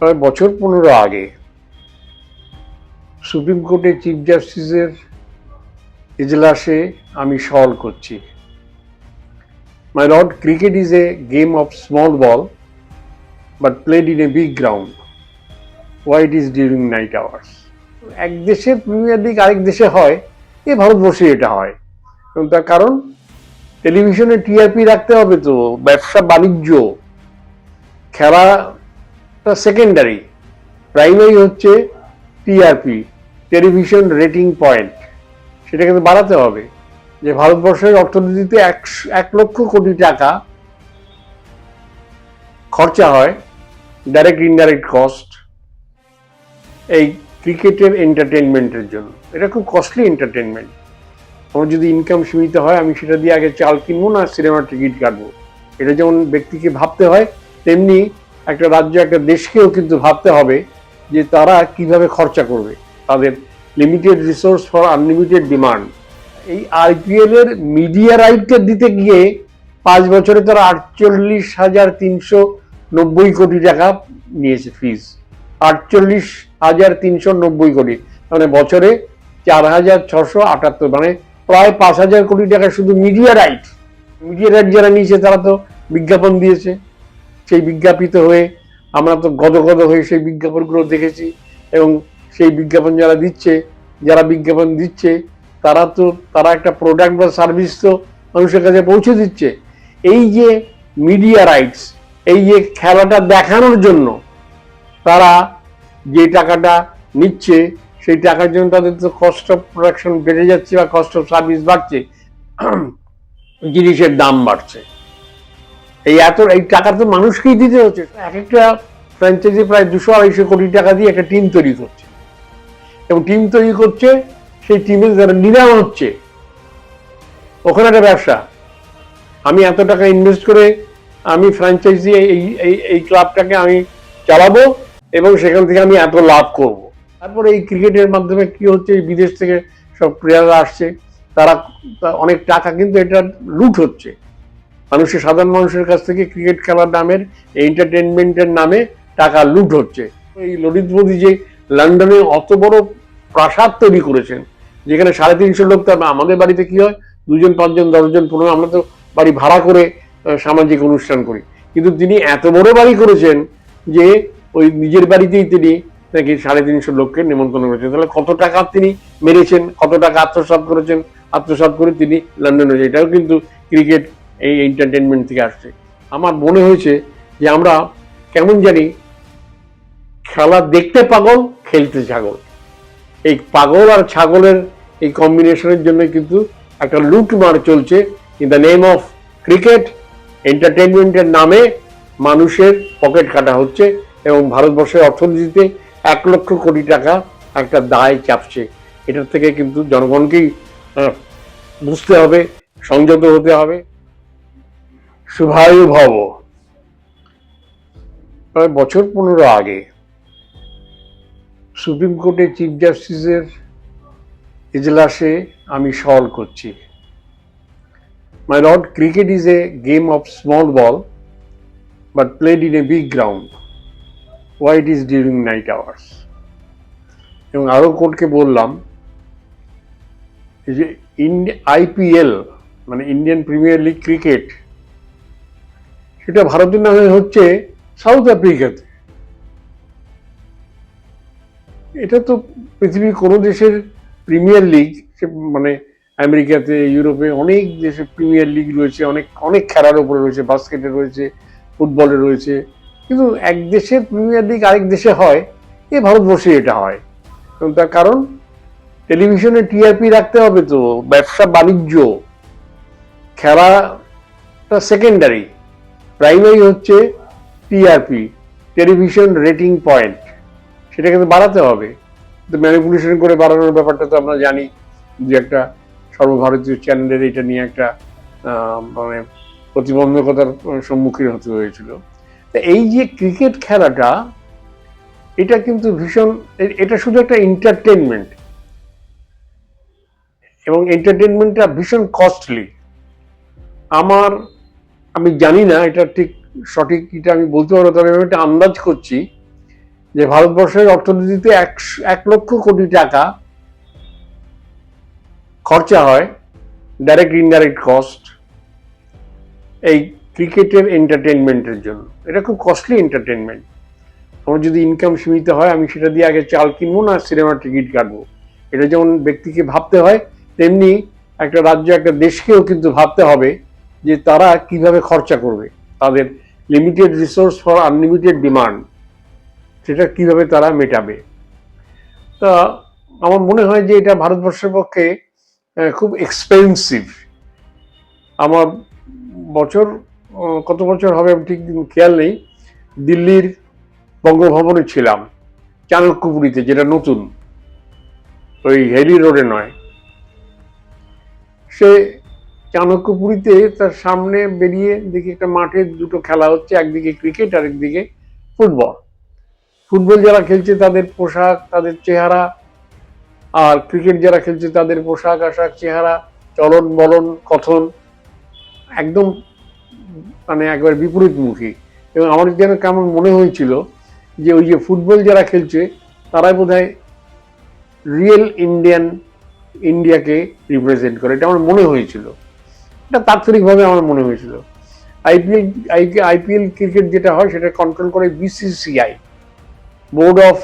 প্রায় বছর পনেরো আগে সুপ্রিম কোর্টের চিফ জাস্টিসের এজলাসে আমি সওয়াল করছি। My lord cricket is a game of small ball but played in a big ground why it is during night hours এক দেশে প্রিমিয়ার লিগ আরেক দেশে হয়, এ ভারতবর্ষে এটা হয়। এবং তার কারণ টেলিভিশনে টিআরপি রাখতে হবে তো, ব্যবসা বাণিজ্য খেলাটা সেকেন্ডারি প্রাইমারি হচ্ছে টিআরপি টেলিভিশন রেটিং পয়েন্ট সেটা কিন্তু বাড়াতে হবে যে ভারতবর্ষের অর্থনীতিতে একশো এক লক্ষ কোটি টাকা খরচা হয় ডাইরেক্ট ইনডাইরেক্ট কস্ট এই ক্রিকেটের এন্টারটেনমেন্টের জন্য। এটা খুব কস্টলি এন্টারটেনমেন্ট আমার যদি ইনকাম সীমিত হয়, আমি সেটা দিয়ে আগে চাল কিনবো না সিনেমার টিকিট কাটবো। এটা যেমন ব্যক্তিকে ভাবতে হয়, তেমনি একটা রাজ্য, একটা দেশকেও কিন্তু ভাবতে হবে যে তারা কীভাবে খরচা করবে। তাদের limited resource for unlimited demand এই আইপিএল এর মিডিয়া রাইটটা দিতে গিয়ে পাঁচ বছরে তারা আটচল্লিশ হাজার তিনশো নব্বই কোটি টাকা নিয়েছে ফিজ আটচল্লিশ হাজার তিনশো নব্বই কোটি। মানে বছরে চার হাজার ছশো আটাত্তর। মানে প্রায় পাঁচ হাজার কোটি টাকা শুধু মিডিয়া রাইট মিডিয়া রাইট যারা নিয়েছে তারা তো বিজ্ঞাপন দিয়েছে। সেই বিজ্ঞাপিত হয়ে আমরা তো গদগদ হয়ে সেই বিজ্ঞাপনগুলো দেখেছি এবং সেই বিজ্ঞাপন যারা দিচ্ছে, যারা বিজ্ঞাপন দিচ্ছে, তারা তো, তারা একটা প্রোডাক্ট বা সার্ভিস তো মানুষের কাছে পৌঁছে দিচ্ছে। এই যে মিডিয়া রাইটস এই যে খেলাটা দেখানোর জন্য তারা যে টাকাটা নিচ্ছে, সেই টাকার জন্য তাদের তো কস্ট অফ প্রোডাকশন বেড়ে যাচ্ছে বা কস্ট অফ সার্ভিস বাড়ছে, জিনিসের দাম বাড়ছে। এই এত, এই টাকা তো মানুষকেই দিতে হচ্ছে। এক একটা ফ্র্যাঞ্চাইজি প্রায় দুশো আড়াইশো কোটি টাকা দিয়ে একটা টিম তৈরি করছে। এবং টিম তৈরি করছে, সেই টিমের যারা নিলাম হচ্ছে। ওখানে একটা ব্যবসা। আমি এত টাকা ইনভেস্ট করে আমি ফ্র্যাঞ্চাইজি এই এই ক্লাবটাকে আমি চালাবো এবং সেখান থেকে আমি এত লাভ করব। তারপরে এই ক্রিকেটের মাধ্যমে কি হচ্ছে বিদেশ থেকে সব প্লেয়াররা আসছে। তারা অনেক টাকা কিন্তু এটা লুট হচ্ছে। মানুষের সাধারণ মানুষের কাছ থেকে ক্রিকেট খেলার নামের এন্টারটেনমেন্টের নামে টাকা লুট হচ্ছে। এই ললিত মোদী যে লন্ডনে অত বড় প্রাসাদ তৈরি করেছেন, যেখানে সাড়ে তিনশো লোক, তার আমাদের বাড়িতে কি হয়? দুজন, পাঁচজন, দশজন, পনেরো, আমরা তো বাড়ি ভাড়া করে সামাজিক অনুষ্ঠান করি। কিন্তু তিনি এত বড় বাড়ি করেছেন যে ওই নিজের বাড়িতেই তিনি নাকি সাড়ে তিনশো লোককে নিমন্ত্রণ করেছেন। তাহলে কত টাকা তিনি মেরেছেন? কত টাকা আত্মসাৎ করেছেন? আত্মসাৎ করে তিনি লন্ডনে এটাও কিন্তু ক্রিকেট এই এন্টারটেনমেন্ট থেকে আসছে। আমার মনে হয়েছে যে আমরা কেমন জানি খেলা দেখতে পাগল, খেলতে ছাগল। এই পাগল আর ছাগলের এই কম্বিনেশনের জন্য কিন্তু একটা লুটমার চলছে in the name of cricket এন্টারটেনমেন্টের নামে মানুষের পকেট কাটা হচ্ছে এবং ভারতবর্ষের অর্থনীতিতে এক লক্ষ কোটি টাকা একটা দায় চাপছে। এটার থেকে কিন্তু জনগণকেই বুঝতে হবে, সংযত হতে হবে। শুভায়ু ভব প্রায় বছর পনেরো আগে সুপ্রিম কোর্টে চিফ জাস্টিসের এজলাসে আমি সওয়াল করছি। My lord cricket is a game of small ball but played in a big ground why it is during night hours এবং আরও কোর্টকে বললাম যে ইন্ডিয়া আইপিএল মানে ইন্ডিয়ান প্রিমিয়ার লিগ ক্রিকেট সেটা ভারতের নামে হচ্ছে সাউথ আফ্রিকাতে এটা তো পৃথিবীর কোনো দেশের প্রিমিয়ার লিগ মানে আমেরিকাতে, ইউরোপে অনেক দেশে প্রিমিয়ার লিগ রয়েছে, অনেক অনেক খেলার উপরে রয়েছে, বাস্কেটে রয়েছে, ফুটবলে রয়েছে। কিন্তু এক দেশের প্রিমিয়ার লিগ আরেক দেশে হয়, এ ভারতবর্ষে এটা হয়। এবং তার কারণ, টেলিভিশনে টিআরপি রাখতে হবে তো, ব্যবসা বাণিজ্য, খেলাটা সেকেন্ডারি প্রাইমারি হচ্ছে টিআরপি টেলিভিশন রেটিং পয়েন্ট। সেটা কিন্তু বাড়াতে হবে। তো ম্যানিপুলেশন করে বাড়ানোর ব্যাপারটা তো আমরা জানি যে একটা সর্বভারতীয় চ্যানেলের এটা নিয়ে একটা মানে প্রতিবন্ধকতার সম্মুখীন হতে হয়েছিল। তা এই যে ক্রিকেট খেলাটা, এটা কিন্তু ভীষণ, এটা শুধু একটা এন্টারটেনমেন্ট এবং এন্টারটেনমেন্টটা ভীষণ কস্টলি আমার আমি জানি না এটা ঠিক সঠিক এটা আমি বলতে পারব, তবে আমি একটা আন্দাজ করছি যে ভারতবর্ষের অর্থনীতিতে এক এক লক্ষ কোটি টাকা খরচা হয় ডাইরেক্ট ইনডাইরেক্ট কস্ট এই ক্রিকেটের এন্টারটেনমেন্টের জন্য। এটা খুব কস্টলি এন্টারটেনমেন্ট আমার যদি ইনকাম সীমিত হয়, আমি সেটা দিয়ে আগে চাল কিনবো না সিনেমার টিকিট কাটবো। এটা যেমন ব্যক্তিকে ভাবতে হয়, তেমনি একটা রাজ্য, একটা দেশকেও কিন্তু ভাবতে হবে যে তারা কীভাবে খরচা করবে, তাদের limited resource for unlimited demand সেটা কীভাবে তারা মেটাবে। তা আমার মনে হয় যে এটা ভারতবর্ষের পক্ষে খুব এক্সপেন্সিভ আমার বছর কত বছর হবে ঠিক খেয়াল নেই। দিল্লির বঙ্গভবনে ছিলাম, চাণক্যপুরীতে, যেটা নতুন। ওই হেলি রোডে নয়। সে চাণক্যপুরীতে তার সামনে বেরিয়ে দেখি একটা মাঠে দুটো খেলা হচ্ছে, একদিকে ক্রিকেট আর একদিকে ফুটবল ফুটবল যারা খেলছে তাদের পোশাক, তাদের চেহারা, আর ক্রিকেট যারা খেলছে তাদের পোশাক আশাক, চেহারা, চলন বলন, কথন একদম মানে একবার বিপরীতমুখী। এবং আমার যেন কেমন মনে হয়েছিল যে ওই যে ফুটবল যারা খেলছে, তারাই বোধ রিয়েল ইন্ডিয়ান ইন্ডিয়াকে রিপ্রেজেন্ট করে। এটা আমার মনে হয়েছিল। এটা তাৎক্ষণিকভাবে আমার মনে হয়েছিল। আইপিএল আইপিএল ক্রিকেট যেটা হয় সেটা কন্ট্রোল করে BCCI Board of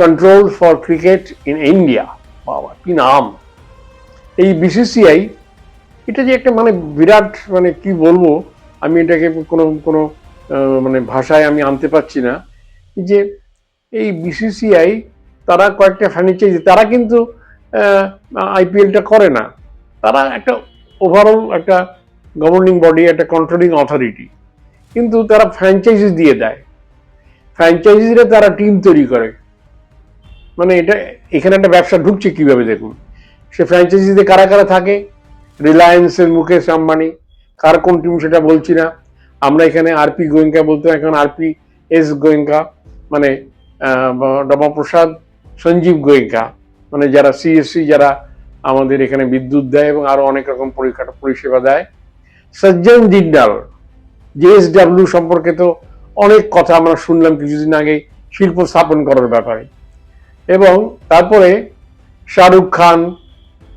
Control for Cricket in India বাবা, কি নাম? এই বিসিসিআই এটা যে একটা মানে বিরাট মানে কি বলব, আমি এটাকে কোনো কোনো মানে ভাষায় আমি আনতে পারছি না যে এই বিসিসিআই তারা কয়েকটা ফ্র্যাঞ্চাইজি তারা কিন্তু আইপিএলটা করে না। তারা একটা ওভারঅল একটা গভর্নিং বডি একটা কন্ট্রোলিং অথরিটি কিন্তু তারা ফ্র্যাঞ্চাইজি দিয়ে দেয়। ফ্র্যাঞ্চাইজিরা তারা টিম তৈরি করে। মানে এটা এখানে একটা ব্যবসা ঢুকছে কীভাবে দেখুন? সে ফ্র্যাঞ্চাইজিতে কারা কারা থাকে? রিলায়েন্সের মুকেশ আম্বানি কার কোন টিম সেটা বলছি না। আমরা এখানে আরপি গোয়েঙ্কা বলতে এখন আরপি এস গোয়েঙ্কা মানে আহ, রমাপ্রসাদ সঞ্জীব গোয়েঙ্কা। মানে যারা সিএসসি যারা আমাদের এখানে বিদ্যুৎ দেয় এবং আরও অনেক রকম পরিকাঠামো পরিষেবা দেয়। সজ্জন জিন্দাল জেএসডাব্লিউ সম্পর্কে তো অনেক কথা আমরা শুনলাম কিছুদিন আগে, শিল্প স্থাপন করার ব্যাপারে। এবং তারপরে শাহরুখ খান,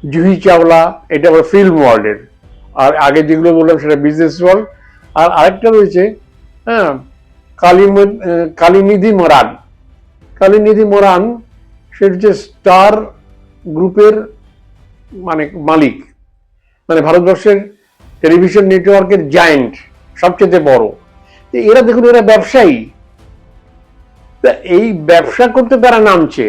জুহি চাওলা, এটা আবার ফিল্ম ওয়ার্ল্ডের আর আগে যেগুলো বললাম সেটা বিজনেস ওয়ার্ল্ড আর আরেকটা রয়েছে হ্যাঁ কালিম- কালিনিধি মোরান। কালিনিধি মোরান, সে হচ্ছে স্টার গ্রুপের মানে মালিক। মানে ভারতবর্ষের টেলিভিশন নেটওয়ার্কের জায়েন্ট সবচেয়ে বড়। এরা দেখুন, এরা ব্যবসায়ী। তা এই ব্যবসা করতে তারা নামছে।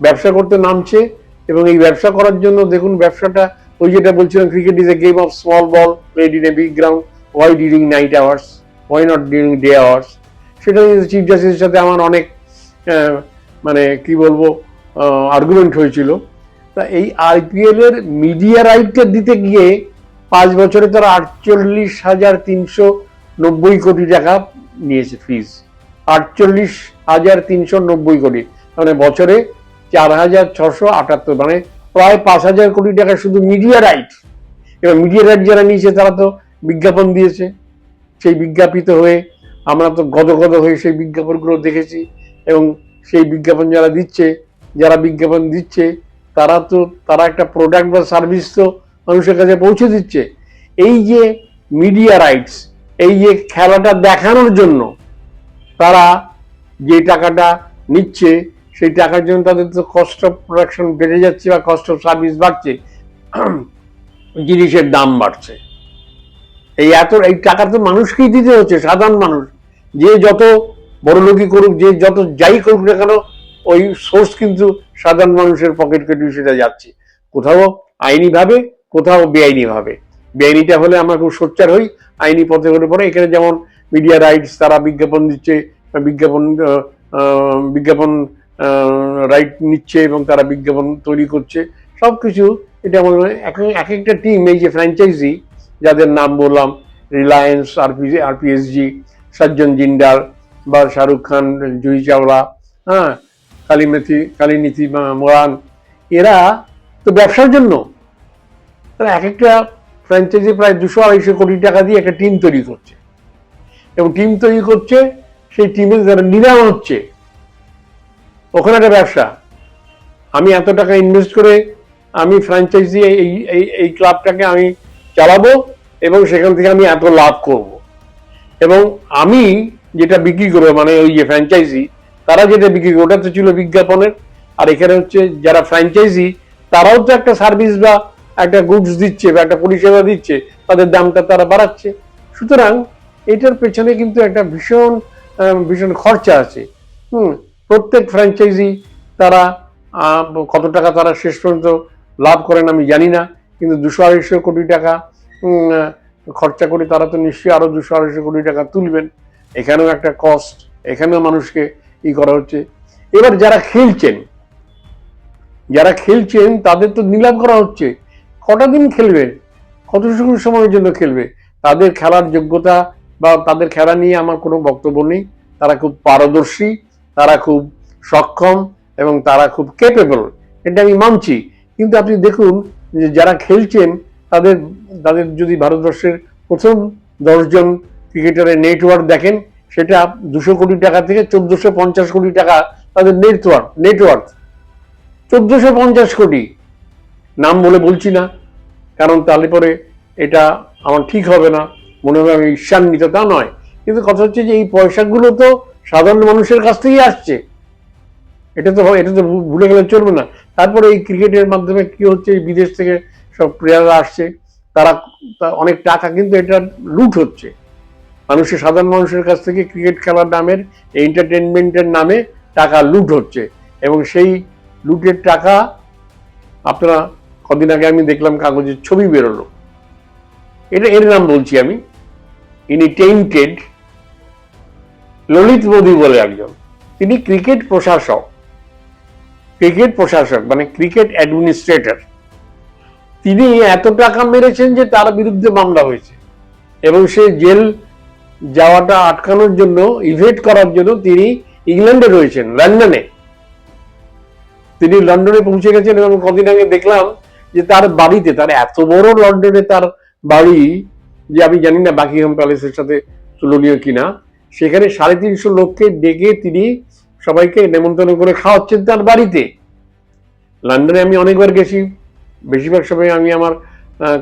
ব্যবসা করতে নামছে এবং এই ব্যবসা করার জন্য দেখুন, ব্যবসাটা ওই যেটা বলছিলাম cricket is a game of small ball played in a big ground why during night hours why not during day hours সেটা চিফ জাস্টিসের সাথে আমার অনেক মানে কি বলব আর্গুমেন্ট হয়েছিল। তা এই আইপিএল এর মিডিয়া রাইটটা দিতে গিয়ে পাঁচ বছরে তারা আটচল্লিশ হাজার তিনশো নব্বই কোটি টাকা নিয়েছে ফিজ আটচল্লিশ হাজার তিনশো নব্বই কোটি। মানে বছরে চার হাজার ছশো আটাত্তর। মানে প্রায় পাঁচ হাজার কোটি টাকা শুধু মিডিয়া রাইট এবার মিডিয়া রাইট যারা নিয়েছে, তারা তো বিজ্ঞাপন দিয়েছে। সেই বিজ্ঞাপিত হয়ে আমরা তো গদগদ হয়ে সেই বিজ্ঞাপনগুলো দেখেছি। এবং সেই বিজ্ঞাপন যারা দিচ্ছে, যারা বিজ্ঞাপন দিচ্ছে তারা তো, তারা একটা প্রোডাক্ট বা সার্ভিস তো মানুষের কাছে পৌঁছে দিচ্ছে। এই যে মিডিয়া রাইটস এই যে খেলাটা দেখানোর জন্য তারা যে টাকাটা নিচ্ছে, সেই টাকার জন্য তাদের তো কস্ট অফ প্রোডাকশন বেড়ে যাচ্ছে বা কস্ট অফ সার্ভিস বাড়ছে, জিনিসের দাম বাড়ছে। এই এত, এই টাকা তো মানুষকেই দিতে হচ্ছে, সাধারণ মানুষ। যে যত বড়লোকি করুক, যে যত যাই করুক না কেন ওই সোর্স কিন্তু সাধারণ মানুষের পকেট কেটে সেটা যাচ্ছে। কোথাও আইনি ভাবে, কোথাও বেআইনি ভাবে। বেআইনিটা হলে আমরা খুব সোচ্চার হই, আইনি পথে হলে পরে। এখানে যেমন মিডিয়া রাইটস তারা বিজ্ঞাপন দিচ্ছে, বিজ্ঞাপন বিজ্ঞাপন রাইট নিচ্ছে এবং তারা বিজ্ঞাপন তৈরি করছে। সব কিছু এটা মনে হয় এক এক একটা টিম এই যে ফ্র্যাঞ্চাইজি যাদের নাম বললাম রিলায়েন্স আরপি আরপিএসজি সজ্জন জিন্দাল বা শাহরুখ খান জুহি চাওলা হ্যাঁ কালিমেথি কালিনীতি মোরান এরা তো ব্যবসার জন্য। তারা এক একটা ফ্র্যাঞ্চাইজি প্রায় দুশো আড়াইশো কোটি টাকা দিয়ে একটা টিম তৈরি করছে। এবং টিম তৈরি করছে, সেই টিমে যারা নিলাম হচ্ছে, ওখানে একটা ব্যবসা। আমি এত টাকা ইনভেস্ট করে আমি ফ্র্যাঞ্চাইজি এই এই ক্লাবটাকে আমি চালাবো এবং সেখান থেকে আমি এত লাভ করব। এবং আমি যেটা বিক্রি করব মানে ওই যে ফ্র্যাঞ্চাইজি তারা যেটা বিক্রি করবে ওটা তো ছিল বিজ্ঞাপনের। আর এখানে হচ্ছে যারা ফ্র্যাঞ্চাইজি তারাও তো একটা সার্ভিস বা একটা গুডস দিচ্ছে বা একটা পরিষেবা দিচ্ছে, তাদের দামটা তারা বাড়াচ্ছে। সুতরাং এটার পেছনে কিন্তু একটা ভীষণ ভীষণ খরচা আছে। হুম, প্রত্যেক ফ্র্যাঞ্চাইজি তারা কত টাকা তারা শেষ পর্যন্ত লাভ করেন আমি জানি না, কিন্তু দুশো আড়াইশো কোটি টাকা খরচা করে তারা তো নিশ্চয়ই আরও দুশো আড়াইশো কোটি টাকা তুলবেন। এখানেও একটা কস্ট এখানেও মানুষকে ই করা হচ্ছে। এবার যারা খেলছেন যারা খেলছেন, তাদের তো নিলাম করা হচ্ছে। কটা দিন খেলবে? কতটুকু সময়ের জন্য খেলবে? তাদের খেলার যোগ্যতা বা তাদের খেলা নিয়ে আমার কোনো বক্তব্য নেই। তারা খুব পারদর্শী, তারা খুব সক্ষম এবং তারা খুব কেপেবল এটা আমি মানছি। কিন্তু আপনি দেখুন যে যারা খেলছেন, তাদের তাদের যদি ভারতবর্ষের প্রথম দশজন ক্রিকেটারের নেটওয়ার্ক দেখেন সেটা দুশো কোটি টাকা থেকে চোদ্দশো পঞ্চাশ কোটি টাকা তাদের নেটওয়ার্ক নেটওয়ার্ক চোদ্দশো পঞ্চাশ কোটি। নাম বলে বলছি না, কারণ তাহলে পরে এটা আমার ঠিক হবে না, মনে হবে আমি ঈর্ষান্বিত, তা নয়। কিন্তু কথা হচ্ছে যে এই পয়সাগুলো তো সাধারণ মানুষের কাছ থেকেই আসছে। এটা তো এটা তো ভুলে গেলে চলবে না। তারপরে এই ক্রিকেটের মাধ্যমে কি হচ্ছে বিদেশ থেকে সব প্লেয়াররা আসছে, তারা অনেক টাকা কিন্তু এটা লুট হচ্ছে। মানুষের, সাধারণ মানুষের কাছ থেকে ক্রিকেট খেলার নামের এন্টারটেনমেন্টের নামে টাকা লুট হচ্ছে। এবং সেই লুটের টাকা আপনারা কদিন আগে আমি দেখলাম কাগজের ছবি বেরোলো। এটা এর নাম বলছি আমি। ইনি টেন্টেড ললিত মোদী বলে একজন। তিনি ক্রিকেট প্রশাসক। ক্রিকেট প্রশাসক মানে ক্রিকেট অ্যাডমিনিস্ট্রেটর তিনি এত টাকা মেরেছেন যে তার বিরুদ্ধে মামলা হয়েছে। এবং সে জেল যাওয়াটা আটকানোর জন্য ইভেট করার জন্য তিনি ইংল্যান্ডে রয়েছেন, লন্ডনে। তিনি লন্ডনে পৌঁছে গেছেন এবং কদিন আগে দেখলাম যে তার বাড়িতে, তার এত বড় লন্ডনে তার বাড়ি যে আমি জানি না বাকিহাম প্যালেসের সাথে তুলনীয় কিনা, সেখানে সাড়ে তিনশো লোককে ডেকে তিনি সবাইকে নেমন্তন্ন করে খাওয়াচ্ছেন তার বাড়িতে। লন্ডনে আমি অনেকবার গেছি, বেশিরভাগ সময় আমি আমার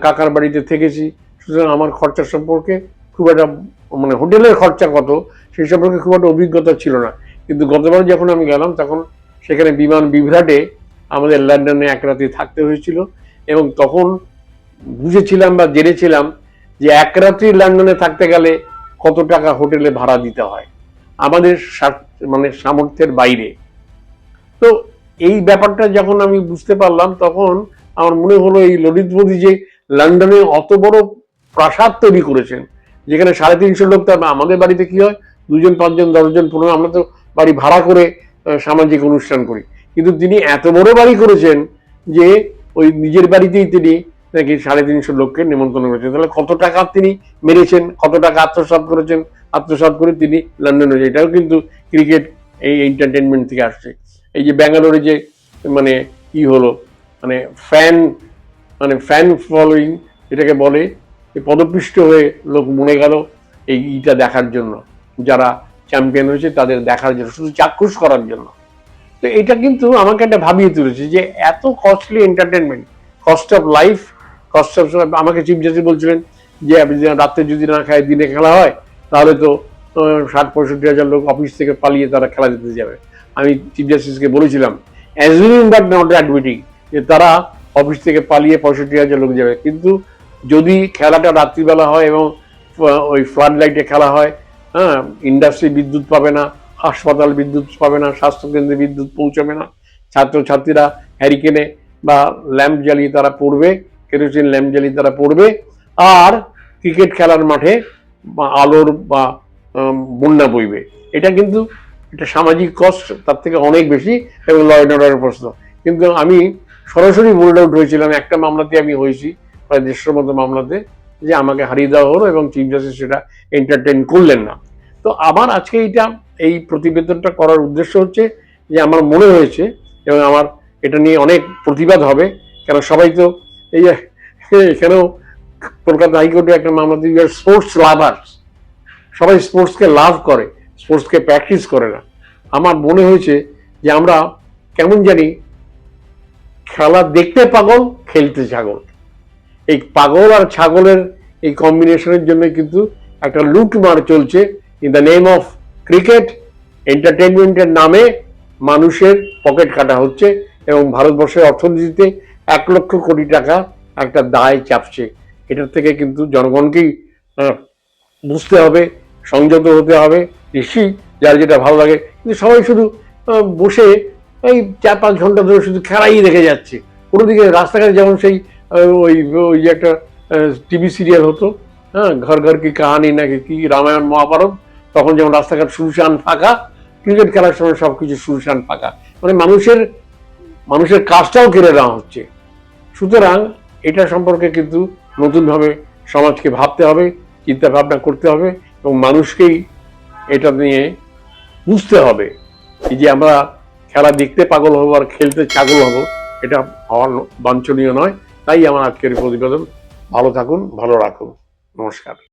কাকার বাড়িতে থেকেছি, সুতরাং আমার খরচা সম্পর্কে খুব একটা মানে হোটেলের খরচা কত, সেই সম্পর্কে খুব একটা অভিজ্ঞতা ছিল না। কিন্তু গতবার যখন আমি গেলাম, তখন সেখানে বিমান বিভ্রাটে আমাদের লন্ডনে এক রাতে থাকতে হয়েছিল এবং তখন বুঝেছিলাম বা জেনেছিলাম যে এক রাত্রি লন্ডনে থাকতে গেলে কত টাকা হোটেলে ভাড়া দিতে হয়, আমাদের মানে সামর্থ্যের বাইরে। তো এই ব্যাপারটা যখন আমি বুঝতে পারলাম, তখন আমার মনে হলো এই ললিত মোদী যে লন্ডনে অত বড় প্রাসাদ তৈরি করেছেন যেখানে সাড়ে তিনশো লোক, তার আমাদের বাড়িতে কি হয়? দুজন, পাঁচজন, দশজন, পনেরো, আমরা তো বাড়ি ভাড়া করে সামাজিক অনুষ্ঠান করি। কিন্তু তিনি এত বড় বাড়ি করেছেন যে ওই নিজের বাড়িতেই তিনি নাকি সাড়ে তিনশো লোককে নিমন্ত্রণ করেছেন। তাহলে কত টাকা তিনি মেরেছেন? কত টাকা আত্মসাৎ করেছেন? আত্মসাৎ করে তিনি লন্ডনে এটাও কিন্তু ক্রিকেট এই এন্টারটেনমেন্ট থেকে আসছে। এই যে ব্যাঙ্গালোরে যে মানে কি হলো? মানে ফ্যান মানে ফ্যান ফলোয়িং এটাকে বলে পদপিষ্ট হয়ে লোক মনে গেল এই ইটা দেখার জন্য। যারা চ্যাম্পিয়ন হয়েছে তাদের দেখার জন্য, শুধু চাক্ষুষ করার জন্য। তো এটা কিন্তু আমাকে একটা ভাবিয়ে তুলেছে যে এত costly entertainment cost of life cost of আমাকে চিফ জাস্টিস বলছিলেন যে আপনি রাত্রে যদি না খায়, দিনে খেলা হয়, তাহলে তো ষাট পঁয়ষট্টি হাজার লোক অফিস থেকে পালিয়ে তারা খেলা দিতে যাবে। আমি চিফ জাস্টিসকে বলেছিলাম অ্যাজুমিং বাট নট অ্যাডমিটিং যে তারা অফিস থেকে পালিয়ে পঁয়ষট্টি হাজার লোক যাবে। কিন্তু যদি খেলাটা রাত্রিবেলা হয় এবং ওই ফ্লাড লাইটে খেলা হয় হ্যাঁ ইন্ডাস্ট্রি বিদ্যুৎ পাবে না, হাসপাতাল বিদ্যুৎ পাবে না, স্বাস্থ্যকেন্দ্রে বিদ্যুৎ পৌঁছাবে না, ছাত্রছাত্রীরা হ্যারিকেনে বা ল্যাম্প জ্বালিয়ে তারা পড়বে কেরোসিন ল্যাম্প জ্বালিয়ে তারা পড়বে, আর ক্রিকেট খেলার মাঠে আলোর বা বন্যা বইবে। এটা কিন্তু এটা সামাজিক কষ্ট তার থেকে অনেক বেশি এবং ল অ্যান্ড অর্ডারের প্রশ্ন। কিন্তু আমি সরাসরি বোল্ড আউট হয়েছিলাম, একটা মামলাতে আমি হয়েছি। প্রায় দেড়শোর মতো মামলাতে যে আমাকে হারিয়ে দেওয়া হলো এবং চিফ জাস্টিস সেটা এন্টারটেন করলেন না। তো আমার আজকে এইটা, এই প্রতিবেদনটা করার উদ্দেশ্য হচ্ছে যে আমার মনে হয়েছে এবং আমার এটা নিয়ে অনেক প্রতিবাদ হবে, কেন সবাই তো এই যে, এখানেও কলকাতা হাইকোর্টে একটা মামলা দিয়ে স্পোর্টস লাভার্স সবাই স্পোর্টসকে লাভ করে স্পোর্টসকে প্র্যাকটিস করে না। আমার মনে হয়েছে যে আমরা কেমন জানি খেলা দেখতে পাগল, খেলতে ছাগল। এই পাগল আর ছাগলের এই কম্বিনেশনের জন্য কিন্তু একটা লুটমার চলছে in the name of cricket এন্টারটেনমেন্টের নামে মানুষের পকেট কাটা হচ্ছে এবং ভারতবর্ষের অর্থনীতিতে এক লক্ষ কোটি টাকা একটা দায় চাপছে। এটার থেকে কিন্তু জনগণকেই বুঝতে হবে, সংযত হতে হবে। নিশ্চয়ই যার যেটা ভালো লাগে। কিন্তু সবাই শুধু বসে এই চার পাঁচ ঘণ্টা ধরে শুধু খেলাই দেখে যাচ্ছে। কোনোদিকে রাস্তাঘাটে যেমন সেই ওই ওই একটা টিভি সিরিয়াল হতো হ্যাঁ ঘর ঘর কি কাহানি নাকি কি রামায়ণ মহাভারত, তখন যেমন রাস্তাঘাট শুনশান ফাঁকা, ক্রিকেট খেলার সময় সব কিছু শুনশান ফাঁকা। মানে মানুষের মানুষের কাজটাও কেড়ে নেওয়া হচ্ছে। সুতরাং এটা সম্পর্কে কিন্তু নতুনভাবে সমাজকে ভাবতে হবে চিন্তা ভাবনা করতে হবে এবং মানুষকেই এটা নিয়ে বুঝতে হবে। যে আমরা খেলা দেখতে পাগল হব আর খেলতে ছাগল হব, এটা হওয়ার বাঞ্ছনীয় নয়। তাই আমার আজকের প্রতিবেদন। ভালো থাকুন ভালো রাখুন। নমস্কার।